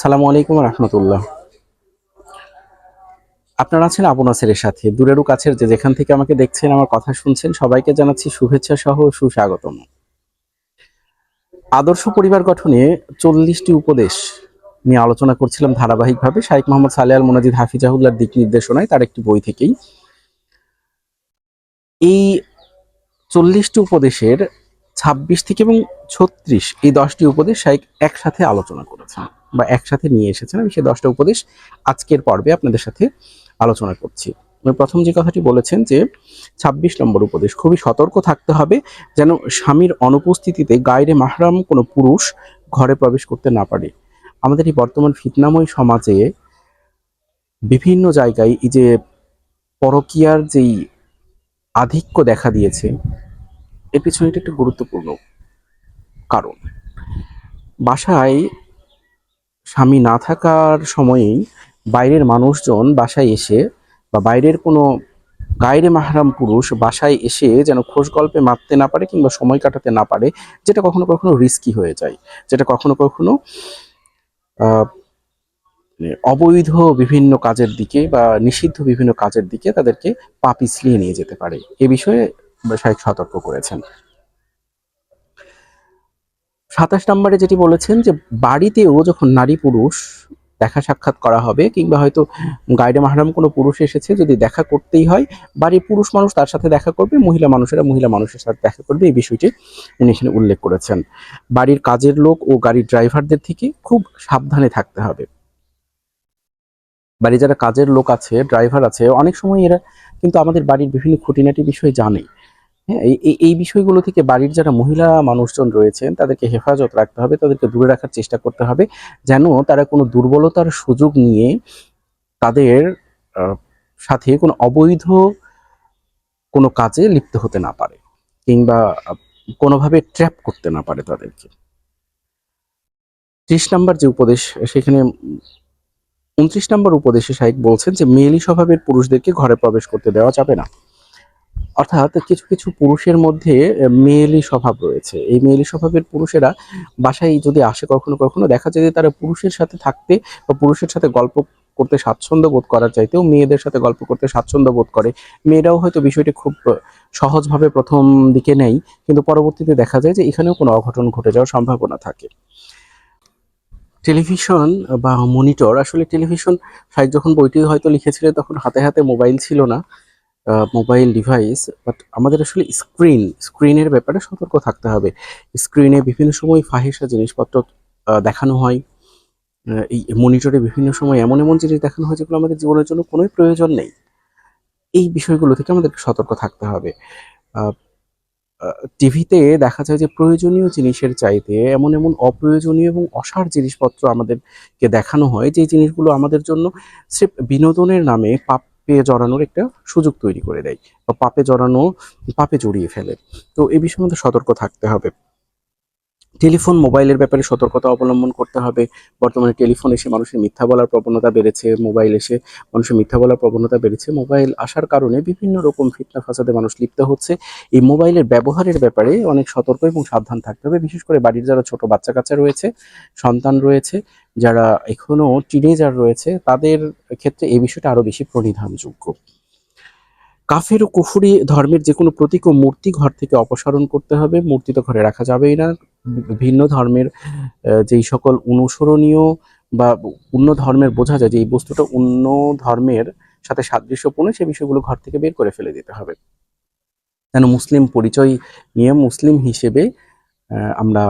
সালামু আলাইকুম রহমতুল্লাহ। আপনারা আছেন আবু নাসেরের সাথে, দূরেরও কাছের যে যেখান থেকে আমাকে দেখছেন, আমার কথা শুনছেন, সবাইকে জানাচ্ছি শুভেচ্ছা সহ সুস্বাগতম। আদর্শ পরিবার গঠনে চল্লিশটি উপদেশ নিয়ে আলোচনা করছিলাম ধারাবাহিকভাবে। শাইখ মোহাম্মদ সালে আল মোনাজিদ হাফিজাহুল্লার দিক নির্দেশনায়, তার একটি বই থেকেই। এই চল্লিশটি উপদেশের ছাব্বিশ থেকে এবং ছত্রিশ, এই দশটি উপদেশ শাইখ একসাথে আলোচনা করেছেন। বা একসাথে নিয়ে এসেছেন আমি সেই দশটা উপদেশ আজকের পর্বে আপনাদের সাথে আলোচনা করছি। প্রথম যে কথাটি বলেছেন যে ২৬ নম্বর উপদেশ, খুবই সতর্ক থাকতে হবে যেন স্বামীর অনুপস্থিতিতে গায়রে মাহরাম কোনো পুরুষ ঘরে প্রবেশ করতে না পারে। আমাদের এই বর্তমান ফিতনাময় সমাজে বিভিন্ন জায়গায় এই যে পরকীয়ার যেই আধিক্য দেখা দিয়েছে, এর পিছনে এটা একটা গুরুত্বপূর্ণ কারণ। বাসায় স্বামী না থাকার সময়েই বাইরের মানুষজন বাসায় এসে বা বাইরের কোনো গায়রে মাহরাম পুরুষ বাসায় এসে যেন খোঁজ গল্পে মারতে না পারে কিংবা সময় কাটাতে না পারে, যেটা কখনো কখনো রিস্কি হয়ে যায়। যেটা কখনো কখনো মানে অবৈধ বিভিন্ন কাজের দিকে বা নিষিদ্ধ বিভিন্ন কাজের দিকে তাদেরকে পা পিছলিয়ে নিয়ে যেতে পারে। এ বিষয়ে শাহেক সতর্ক করেছেন। সাতাশ নম্বরে যেটি বলেছেন যে বাড়িতেও যখন নারী পুরুষ দেখা সাক্ষাৎ করা হবে, কিংবা হয়তো গাইডে মাহারাম কোনো পুরুষ এসেছে যদি দেখা করতেই হয়, বাড়ির পুরুষ মানুষ তার সাথে দেখা করবে, মহিলা মানুষেরা মহিলা মানুষের সাথে দেখা করবে, এই বিষয়টি উনি এখানে উল্লেখ করেছেন। বাড়ির কাজের লোক ও গাড়ির ড্রাইভারদের থেকে খুব সাবধানে থাকতে হবে। বাড়ি যারা কাজের লোক আছে, ড্রাইভার আছে, অনেক সময় এরা কিন্তু আমাদের বাড়ির বিভিন্ন খুঁটিনাটি বিষয় জানে। হ্যাঁ এই, এই- বিষয়গুলো থেকে বাড়ির যারা মহিলা মানুষজন রয়েছেন, তাদেরকে হেফাজত রাখতে হবে, তাদেরকে দূরে রাখার চেষ্টা করতে হবে, যেন তারা কোনো দুর্বলতার সুযোগ নিয়ে তাদের সাথে কোনো অবৈধ কোনো কাজে লিপ্ত হতে না পারে, কিংবা কোনোভাবে ট্র্যাপ করতে না পারে তাদেরকে। ত্রিশ নাম্বার যে উপদেশ, সেখানে উনত্রিশ নম্বর উপদেশে শাহেক বলছেন যে, মেয়েলি স্বভাবের পুরুষদেরকে ঘরে প্রবেশ করতে দেওয়া যাবে না। অর্থাৎ কিছু কিছু পুরুষের মধ্যে মেয়েলি স্বভাব রয়েছে। এই মেয়েলি স্বভাবের পুরুষেরা বাসায় যদি আসে কখনো কখনো, দেখা যায় যে তারা পুরুষের সাথে থাকতে বা পুরুষের সাথে গল্প করতে স্বাচ্ছন্দ্য বোধ করার চাইতেও মেয়েদের সাথে গল্প করতে স্বাচ্ছন্দ্য বোধ করে। মেয়েরাও হয়তো বিষয়টি খুব সহজভাবে প্রথম দিকে নেই, কিন্তু পরবর্তীতে দেখা যায় যে এখানেও কোনো অঘটন ঘটে যাওয়ার সম্ভাবনা থাকে। টেলিভিশন বা মনিটর, আসলে টেলিভিশন সাহেব যখন বইটি হয়তো লিখেছিলেন তখন হাতে হাতে মোবাইল ছিল না। মোবাইল ডিভাইস বাট আমাদের আসলে স্ক্রিন স্ক্রিনের ব্যাপারে সতর্ক থাকতে হবে। স্ক্রিনে বিভিন্ন সময় ফাহিসা জিনিসপত্র দেখানো হয়। এই মনিটরে বিভিন্ন সময় এমন এমন জিনিস দেখানো হয় যেগুলো আমাদের জীবনের জন্য কোনোই প্রয়োজন নেই। এই বিষয়গুলো থেকে আমাদেরকে সতর্ক থাকতে হবে। টিভিতে দেখা যায় যে প্রয়োজনীয় জিনিসের চাইতে এমন এমন অপ্রয়োজনীয় এবং অসার জিনিসপত্র আমাদেরকে দেখানো হয়, যে জিনিসগুলো আমাদের জন্য স্রেফ বিনোদনের নামে পাপে জড়ানোর একটা সুযোগ তৈরি করে দেয় বা পাপে জড়ানো, পাপে জড়িয়ে ফেলে। তো এই বিষয়ে আমাদের সতর্ক থাকতে হবে। টেলিফোন, মোবাইলের ব্যাপারে সতর্কতা অবলম্বন করতে হবে। বর্তমানে টেলিফোন এসে মানুষের মিথ্যা বলার প্রবণতা বেড়েছে, মোবাইল এসে মানুষের মিথ্যা বলার প্রবণতা বেড়েছে। মোবাইল আসার কারণে বিভিন্ন রকম ফিতনা ফাসাদে মানুষ লিপ্ত হচ্ছে। এই মোবাইলের ব্যবহারের ব্যাপারে অনেক সতর্ক এবং সাবধান থাকতে হবে। বিশেষ করে বাড়ির যারা ছোট বাচ্চা কাচ্চা রয়েছে, সন্তান রয়েছে যারা এখনও টিনেজার রয়েছে, তাদের ক্ষেত্রে এই বিষয়টা আরও বেশি প্রণিধানযোগ্য। কাফের ও কুফুরি ধর্মের যে কোনো প্রতীক ও মূর্তি ঘর থেকে অপসারণ করতে হবে। মূর্তি তো ঘরে রাখা যাবেই না। ভিন্ন ধর্মের যেই সকল অনুসরণীয় বা অন্য ধর্মের বোঝা যায় যে এই বস্তুটা অন্য ধর্মের সাথে সাদৃশ্যপূর্ণ সেই বিষয়গুলো ঘর থেকে বের করে ফেলে দিতে হবে। যেন মুসলিম পরিচয় নিয়ে মুসলিম হিসেবে আমরা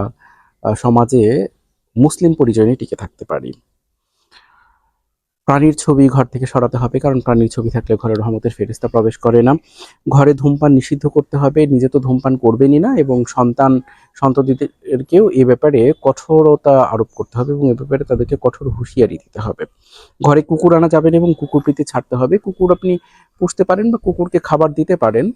সমাজে মুসলিম পরিচয় নিয়ে টিকে থাকতে পারি। প্রাণীর ছবি ঘর থেকে সরাতে হবে, কারণ প্রাণীর ছবি থাকলে ঘরে রহমতের ফেরিস্তা প্রবেশ করে না। ঘরে ধূমপান নিষিদ্ধ করতে হবে, নিজে তো ধূমপান করবেনই না, এবং সন্তান, সন্ততিদেরকেও এ ব্যাপারে কঠোরতা আরোপ করতে হবে এবং এ ব্যাপারে তাদেরকে কঠোর হুঁশিয়ারি দিতে হবে। ঘরে কুকুর আনা যাবেন এবং কুকুর প্রীতি ছাড়তে হবে। কুকুর আপনি পুষতে পারেন বা কুকুরকে খাবার দিতে পারেন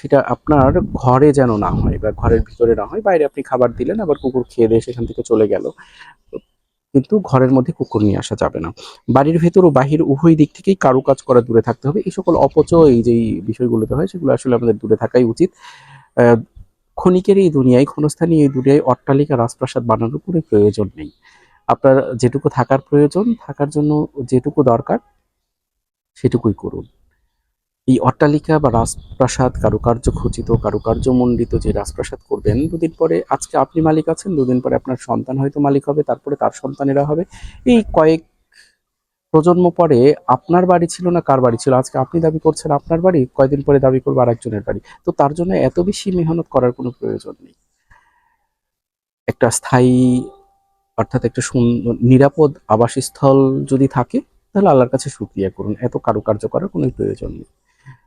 সেটা আপনার ঘরে যেন না হয় বা ঘরের ভিতরে না হয়। বাইরে আপনি খাবার দিলেন, আবার কুকুর খেয়ে দিয়ে সেখান থেকে চলে গেল। কিন্তু ঘরের মধ্যে কুকুর নিয়ে আসা যাবে না। বাড়ির ভেতর ও বাহির উভয় দিক থেকেই কারু কাজ করা দূরে থাকতে হবে। এই সকল অপচয়, এই যে বিষয়গুলোতে হয়, সেগুলো আসলে আমাদের দূরে থাকাই উচিত। ক্ষণিকের এই দুনিয়ায়, ক্ষণস্থানীয় এই দুনিয়ায় অট্টালিকা, রাজপ্রাসাদ বানানোর কোনো প্রয়োজন নেই। আপনার যেটুকু থাকার প্রয়োজন, থাকার জন্য যেটুকু দরকার, সেটুকুই করুন। এই অট্টালিকা বা রাজপ্রাসাদ কারুকার্য খচিত, কারুকার্য মণ্ডিত যে রাজপ্রাসাদ করবেন, দুদিন পরে আজকে আপনি মালিক আছেন, দুদিন পরে আপনার সন্তান হয়তো মালিক হবে, তারপরে তার সন্তানেরা হবে। এই কয়েক প্রজন্ম পরে আপনার বাড়ি ছিল না কার বাড়ি ছিল? আজকে আপনি দাবি করছেন আপনার বাড়ি, কয়দিন পরে দাবি করবে আরেকজনের বাড়ি। তো তার জন্য এত বেশি মেহনত করার কোনো প্রয়োজন নেই। একটা স্থায়ী, অর্থাৎ একটা সুন্দর, নিরাপদ আবাসস্থল যদি থাকে, তাহলে আল্লাহর কাছে শুক্রিয়া করুন। এত কারুকার্য করার কোনো প্রয়োজন নেই।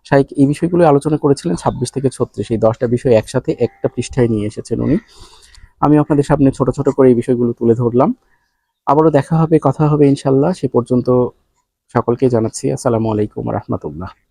শাইক এই বিষয়গুলো আলোচনা করেছিলেন ছাব্বিশ থেকে ছত্রিশ। এই দশটা বিষয় একসাথে একটা পৃষ্ঠায় নিয়ে এসেছেন উনি। আমি আপনাদের সামনে ছোট ছোট করে এই বিষয়গুলো তুলে ধরলাম। আবারও দেখা হবে, কথা হবে ইনশাল্লাহ। সে পর্যন্ত সকলকে জানাচ্ছি, আসসালামু আলাইকুম রহমতুল্লাহ।